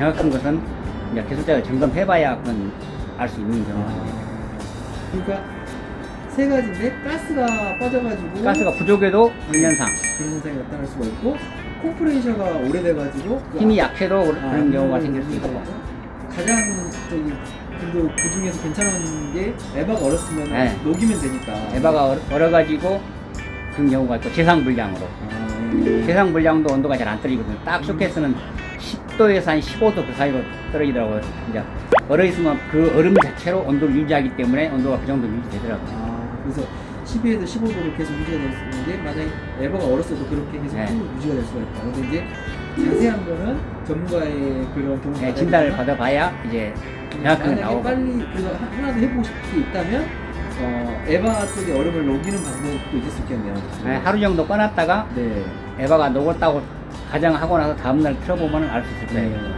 정확한 것은 이제 기술자가 점검해봐야 그건 알 수 있는 경우가 있습니다. 그러니까 세 가지인데 가스가 빠져가지고 가스가 부족해도 불면상, 그런 현상이 나타날 수가 있고 콤프레셔가 오래돼가지고 그 힘이 약해도 그런 아, 경우가 그- 생길 수 그- 있고. 가장 저기 그래도 그 중에서 괜찮은 게 에바가 얼었으면 네. 녹이면 되니까 에바가 얼- 얼어가지고 그런 경우가 있고 재상 불량으로. 아, 예. 재상 불량도 온도가 잘 안 떨어지거든요. 딱 쇼케이스는 10도에서 한 15도 그 사이로 떨어지더라고요. 이제 얼어있으면 그 얼음 자체로 온도를 유지하기 때문에 온도가 그 정도 유지되더라고요. 아, 그래서 12에서 15도로 계속 유지가 될 수 있는 게 만약에 에버가 얼었어도 그렇게 계속 네. 쭉 유지가 될 수가 있다. 근데 이제 자세한 거는 전문가의 그런 도움을 네, 받아야 진단을 되지만 받아봐야 이제 정확하게 만약에 나오고. 빨리 그래서 하- 하나 더 해보고 싶은 게 있다면 어, 에바 쪽에 얼음을 녹이는 방법도 있을 수 있겠네요. 네, 하루 정도 꺼놨다가 네. 에바가 녹았다고 가정하고 나서 다음날 틀어보면 알 수 있을 거예요. 네.